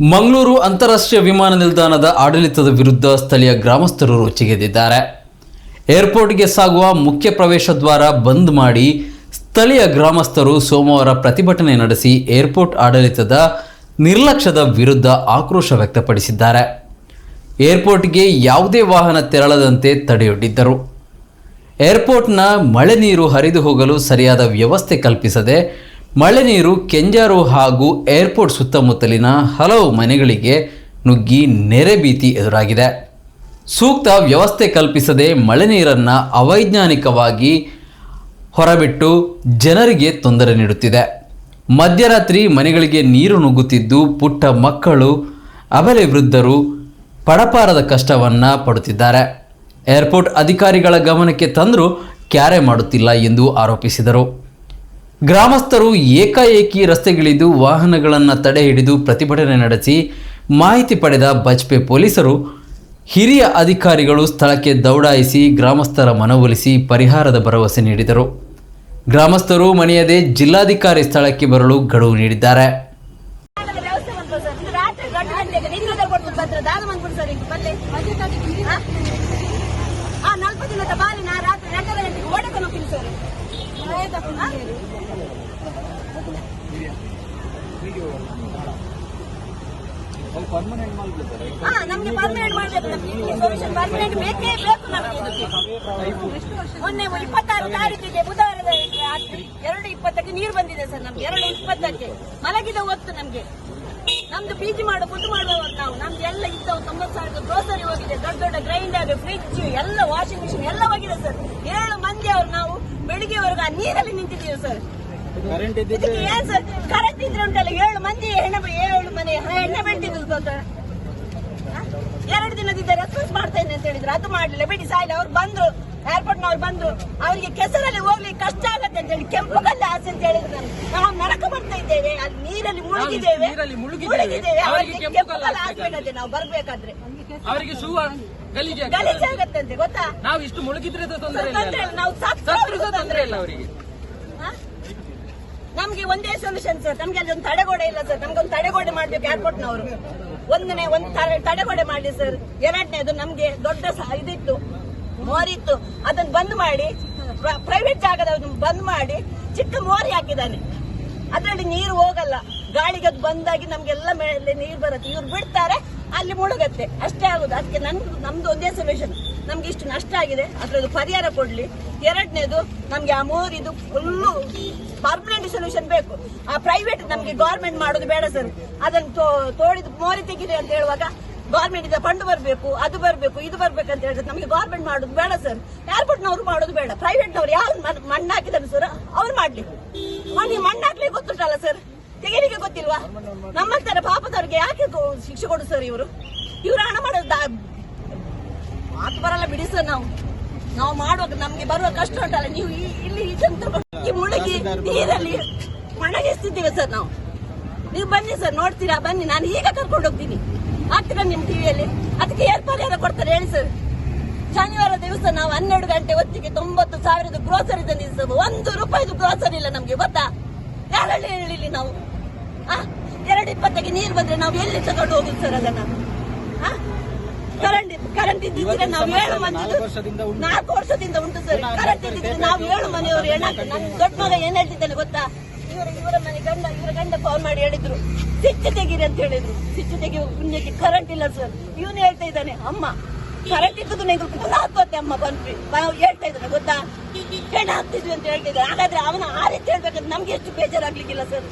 ಮಂಗಳೂರು ಅಂತಾರಾಷ್ಟ್ರೀಯ ವಿಮಾನ ನಿಲ್ದಾಣದ ಆಡಳಿತದ ವಿರುದ್ಧ ಸ್ಥಳೀಯ ಗ್ರಾಮಸ್ಥರು ರೊಚ್ಚಿಗೆದ್ದಿದ್ದಾರೆ. ಏರ್ಪೋರ್ಟ್ಗೆ ಸಾಗುವ ಮುಖ್ಯ ಪ್ರವೇಶ ದ್ವಾರ ಬಂದ್ ಮಾಡಿ ಸ್ಥಳೀಯ ಗ್ರಾಮಸ್ಥರು ಸೋಮವಾರ ಪ್ರತಿಭಟನೆ ನಡೆಸಿ ಏರ್ಪೋರ್ಟ್ ಆಡಳಿತದ ನಿರ್ಲಕ್ಷ್ಯದ ವಿರುದ್ಧ ಆಕ್ರೋಶ ವ್ಯಕ್ತಪಡಿಸಿದ್ದಾರೆ. ಏರ್ಪೋರ್ಟ್ಗೆ ಯಾವುದೇ ವಾಹನ ತೆರಳದಂತೆ ತಡೆಯೊಡ್ಡಿದ್ದರು. ಏರ್ಪೋರ್ಟ್ನ ಮಳೆ ನೀರು ಹರಿದು ಹೋಗಲು ಸರಿಯಾದ ವ್ಯವಸ್ಥೆ ಕಲ್ಪಿಸದೆ ಮಳೆ ನೀರು, ಕೆಂಜಾರು ಹಾಗೂ ಏರ್ಪೋರ್ಟ್ ಸುತ್ತಮುತ್ತಲಿನ ಹಲವು ಮನೆಗಳಿಗೆ ನುಗ್ಗಿ ನೆರೆ ಭೀತಿ ಎದುರಾಗಿದೆ. ಸೂಕ್ತ ವ್ಯವಸ್ಥೆ ಕಲ್ಪಿಸದೆ ಮಳೆ ನೀರನ್ನು ಅವೈಜ್ಞಾನಿಕವಾಗಿ ಹೊರಬಿಟ್ಟು ಜನರಿಗೆ ತೊಂದರೆ ನೀಡುತ್ತಿದೆ. ಮಧ್ಯರಾತ್ರಿ ಮನೆಗಳಿಗೆ ನೀರು ನುಗ್ಗುತ್ತಿದ್ದು ಪುಟ್ಟ ಮಕ್ಕಳು ಅಬಲೆ ವೃದ್ಧರು ಪಡಪಾರದ ಕಷ್ಟವನ್ನು ಪಡುತ್ತಿದ್ದಾರೆ. ಏರ್ಪೋರ್ಟ್ ಅಧಿಕಾರಿಗಳ ಗಮನಕ್ಕೆ ತಂದರೂ ಕ್ಯಾರೆ ಮಾಡುತ್ತಿಲ್ಲ ಎಂದು ಆರೋಪಿಸಿದರು. ಗ್ರಾಮಸ್ಥರು ಏಕಾಏಕಿ ರಸ್ತೆಗಿಳಿದು ವಾಹನಗಳನ್ನು ತಡೆ ಹಿಡಿದು ಪ್ರತಿಭಟನೆ ನಡೆಸಿ ಮಾಹಿತಿ ಪಡೆದ ಬಜ್ಪೆ ಪೊಲೀಸರು ಹಿರಿಯ ಅಧಿಕಾರಿಗಳು ಸ್ಥಳಕ್ಕೆ ದೌಡಾಯಿಸಿ ಗ್ರಾಮಸ್ಥರ ಮನವೊಲಿಸಿ ಪರಿಹಾರದ ಭರವಸೆ ನೀಡಿದರು. ಗ್ರಾಮಸ್ಥರು ಮನೆಯದೇ ಜಿಲ್ಲಾಧಿಕಾರಿ ಸ್ಥಳಕ್ಕೆ ಬರಲು ಗಡುವು ನೀಡಿದ್ದಾರೆ. ಹಾ ನಮ್ಗೆ ಪರ್ಮನೆಂಟ್ ಮಾಡ್ಬೇಕು ನಮ್ಗೆ ಪರ್ಮನೆಂಟ್ ಬೇಕೇ ಬೇಕು ಮೊನ್ನೆ ಇಪ್ಪತ್ತಾರು ತಾರೀಕಿಗೆ ಬುಧವಾರ ಎರಡು ಇಪ್ಪತ್ತಕ್ಕೆ ನೀರು ಬಂದಿದೆ ಸರ್ ನಮ್ಗೆ ಎರಡು ಇಪ್ಪತ್ತಕ್ಕೆ ಮಲಗಿದ ಹೊತ್ತು ನಮ್ಗೆ ನಮ್ದು ಪಿ ಜಿ ಮಾಡೋ ಫುಡ್ ಮಾಡುವವರು ನಾವು ನಮ್ದು ಎಲ್ಲ ಇದ್ದವು ತೊಂಬತ್ತು ಸಾವಿರದ ಗ್ರೋಸರಿ ಹೋಗಿದೆ ದೊಡ್ಡ ದೊಡ್ಡ ಗ್ರೈಂಡರ್ ಫ್ರಿಜ್ ಎಲ್ಲ ವಾಷಿಂಗ್ ಮಿಷಿನ್ ಎಲ್ಲ ಹೋಗಿದೆ ಸರ್ ಏಳು ಮಂದಿ ಅವ್ರು ನಾವು ಬೆಳಿಗ್ಗೆವರೆಗೂ ಆ ನೀರಲ್ಲಿ ನಿಂತಿದ್ದೀವಿ ಸರ್ ಇದಕ್ಕೆ ಏನ್ ಸರ್ ಕರೆಂಟ್ ಇದ್ರೆ ಉಂಟಲ್ಲ ಏಳು ಮಂದಿ ಹೆಣ್ಣು ಏಳು ಮನೆ ಹೆಣ್ಣೆ ಬೆಟ್ಟಿದ್ರು ಸ್ವಲ್ಪ ಎರಡು ದಿನದಿಂದ ರೆಸ್ಪಾನ್ಸ್ ಮಾಡ್ತೇನೆ ಅಂತ ಹೇಳಿದ್ರು. ಅದು ಮಾಡಲಿಲ್ಲ. ಬಿಡಿ ಸಾಯಿಲ್ಲ ಅವ್ರು ಬಂದ್ರು. ಏರ್ಪೋರ್ಟ್ ನವ್ರು ಬಂದ್ರು. ಅವರಿಗೆ ಕೆಸರಲ್ಲಿ ಹೋಗ್ಲಿಕ್ಕೆ ಕಷ್ಟ ಆಗತ್ತೆ ಅಂತ ಹೇಳಿ ಕೆಂಪು ಕಲ್ಲು ಆಸೆ ಅಂತ ಹೇಳಿದ್ರು ನಾನು ನಾವು ನರಕ ಬರ್ತಾ ಇದ್ದೇವೆ. ಅಲ್ಲಿ ನೀರಲ್ಲಿ ಮುಳುಗಿದ್ದೇವೆ. ಮುಳುಗಿದ್ದೇವೆ. ಅವರಿಗೆ ಕೆಂಪು ಕಲ್ಲ. ಹಾಕ್ಬೇಕಂತೆ ನಾವು ಬರ್ಬೇಕಾದ್ರೆ. ಅವರಿಗೆ ಗಲೀಜೆ ಆಗ್ತದೆ. ಗಲೀಜಾಗತ್ತಂತೆ ಗೊತ್ತಾ? ನಾವು ಇಷ್ಟು ಮುಳುಗಿದ್ರೆ ತೊಂದರೆ ಇಲ್ಲ ತೊಂದ್ರೆ ಇಲ್ಲ, ನಾವು ಸತ್ರು ತೊಂದರೆ ಇಲ್ಲ ಅವರಿಗೆ? ನಮ್ಗೆ ಒಂದೇ ಸೊಲ್ಯೂಷನ್ ಸರ್ ನಮ್ಗೆ ಅಲ್ಲಿ ಒಂದು ತಡೆಗೋಡೆ ಇಲ್ಲ ಸರ್ ನಮ್ಗೆ ಒಂದು ತಡೆಗೋಡೆ ಮಾಡ್ಬೇಕು ಏರ್ಪೋರ್ಟ್ ನವರು ಒಂದನೇ ಒಂದು ತಡೆಗೋಡೆ ಮಾಡಿ ಸರ್ ಎರಡನೇದು ನಮ್ಗೆ ದೊಡ್ಡ ಇದಿತ್ತು ಮೋರಿತ್ತು. ಅದನ್ನ ಬಂದ್ ಮಾಡಿ ಪ್ರೈವೇಟ್ ಜಾಗದ ಬಂದ್ ಮಾಡಿ ಚಿಕ್ಕ ಮೋರಿ ಹಾಕಿದ್ದಾನೆ. ಅದರಲ್ಲಿ ನೀರು ಹೋಗಲ್ಲ. ಗಾಳಿಗೆ ಅದು ಬಂದಾಗಿ ನಮ್ಗೆಲ್ಲ ಮೇಲೆ ನೀರು ಬರುತ್ತೆ. ಇವ್ರು ಬಿಡ್ತಾರೆ, ಅಲ್ಲಿ ಮುಳುಗತ್ತೆ. ಅಷ್ಟೇ ಆಗುದು. ಅದಕ್ಕೆ ನನ್ ನಮ್ದು ಒಂದೇ ಸೊಲ್ಯೂಷನ್ ನಮ್ಗೆ ಇಷ್ಟು ನಷ್ಟ ಆಗಿದೆ, ಅದ್ರದ್ದು ಪರಿಹಾರ ಕೊಡ್ಲಿ. ಎರಡನೇದು, ನಮ್ಗೆ ಆ ಮೋರಿದು ಫುಲ್ಲು ಪರ್ಮನೆಂಟ್ ಸೊಲ್ಯೂಷನ್ ಬೇಕು. ಆ ಪ್ರೈವೇಟ್ ನಮ್ಗೆ ಗೌರ್ಮೆಂಟ್ ಮಾಡೋದು ಬೇಡ ಸರ್ ಅದನ್ನು ತೋಡಿದ ಮೋರಿ ತೆಗಿದೆ ಅಂತ ಹೇಳುವಾಗ ಗೌರ್ಮೆಂಟ್ ಇಂದ ಫಂಡ್ ಬರಬೇಕು, ಅದು ಬರಬೇಕು, ಇದು ಬರ್ಬೇಕು ಅಂತ ಹೇಳಿದ್ರೆ ನಮಗೆ ಗೌರ್ಮೆಂಟ್ ಮಾಡೋದು ಬೇಡ ಸರ್ ಏರ್ಪೋರ್ಟ್ನವ್ರು ಮಾಡೋದು ಬೇಡ. ಪ್ರೈವೇಟ್ನವ್ರು ಮಣ್- ಮಣ್ಣು ಹಾಕಿದಾರೆ ಸರ್ ಅವ್ರು ಮಾಡ್ಲಿ. ಮಣ್ಣಿ ಮಣ್ಣು ಹಾಕ್ಲಿಕ್ಕೆ ಗೊತ್ತುಂಟಲ್ಲ ಸರ್ ತೆಗೀಲಿಕ್ಕೆ ಗೊತ್ತಿಲ್ವಾ? ನಮ್ಮಂತರ ಪಾಪದವ್ರಿಗೆ ಯಾಕೆ ಶಿಕ್ಷೆ ಕೊಡು ಸರ್ ಇವರು? ಇವರು ಹಣ ಮಾಡೋದು ಮಾತು ಬರಲ್ಲ ಬಿಡಿ ಸರ್ ನಾವು. ನಾವು ಮಾಡುವಾಗ ನಮ್ಗೆ ಬರುವ ಕಷ್ಟ ಉಂಟಲ್ಲ, ನೀವು ಇಲ್ಲಿ ಈ ಮುಳುಗಿ ನೀರಲ್ಲಿ ಮಣಗಿಸ್ತಿದ್ದೀವಿ ಸರ್ ನಾವು. ನೀವು ಬನ್ನಿ ಸರ್ ನೋಡ್ತೀರಾ? ಬನ್ನಿ, ನಾನು ಈಗ ಕರ್ಕೊಂಡು ಹೋಗ್ತೀನಿ. ಆಗ್ತೀರಾ ನಿಮ್ ಟಿವಿಯಲ್ಲಿ ಅದಕ್ಕೆ ಏರ್ ಪರಿಹಾರ ಕೊಡ್ತಾರೆ ಹೇಳಿ ಸರ್ ಶನಿವಾರ ದಿವಸ ನಾವು ಹನ್ನೆರಡು ಗಂಟೆ ಹೊತ್ತಿಗೆ ತೊಂಬತ್ತು ಸಾವಿರದ ಗ್ರೋಸರಿ ತಂದಿದ್ದೀವಿ ಸರ್ ಒಂದು ರೂಪಾಯಿದು ಗ್ರೋಸರಿ ಇಲ್ಲ ನಮ್ಗೆ, ಗೊತ್ತಾ? ಯಾರಲ್ಲಿ ಹೇಳಿ ನಾವು? ಎರಡು ಇಪ್ಪತ್ತಕ್ಕೆ ನೀರು ಬಂದ್ರೆ ನಾವು ಎಲ್ಲಿ ತಗೊಂಡು ಹೋಗುದು ಸರ್ ಅದನ್ನ? ಕರೆಂಟ್ ಕರೆಂಟ್ ಇದ್ದಿದ್ರೆ ನಾವು ಏಳು ಮಂದಿ ನಾಲ್ಕು ವರ್ಷದಿಂದ ಉಂಟು. ಸರ್. ಕರೆಂಟ್ ಇದ್ದಿದ್ರೆ ನಾವು ಏಳು ಮನೆಯವರು ಹೆಣ್ಣು ನನ್ನ ದೊಡ್ಡ ಮಗ ಏನ್ ಹೇಳ್ತಿದ್ದಾನೆ ಗೊತ್ತಾ? ಇವರ ಇವರ ಮನೆ ಗಂಡ ಇವರ ಗಂಡ ಫೋನ್ ಮಾಡಿ ಹೇಳಿದ್ರು. ಸಿಚ್ಚು ತೆಗೀರಿ ಅಂತ ಹೇಳಿದ್ರು. ಸಿಚ್ಚು ತೆಗೆಯುವ ಪುಣ್ಯಕ್ಕೆ ಕರೆಂಟ್ ಇಲ್ಲ ಸರ್. ಇವನು ಹೇಳ್ತಾ ಇದ್ದಾನೆ ಅಮ್ಮ ಕರೆಂಟ್ ಇದ್ದು ನೀವು ಪುನಃ ಹಾಕೋತೆ ಅಮ್ಮ ಬಂದ್ವಿ. ಹೇಳ್ತಾ ಇದ್ದಾನೆ ಗೊತ್ತಾ? ಹೆಣ್ಣು ಹಾಕ್ತಿದ್ವಿ ಅಂತ ಹೇಳ್ತಿದ್ರು ಹಾಗಾದ್ರೆ ಅವನ ಆ ರೀತಿ ಹೇಳ್ಬೇಕಂದ್ರೆ ನಮ್ಗೆ ಎಷ್ಟು ಬೇಜಾರಾಗ್ಲಿಕ್ಕಿಲ್ಲ ಸರ್.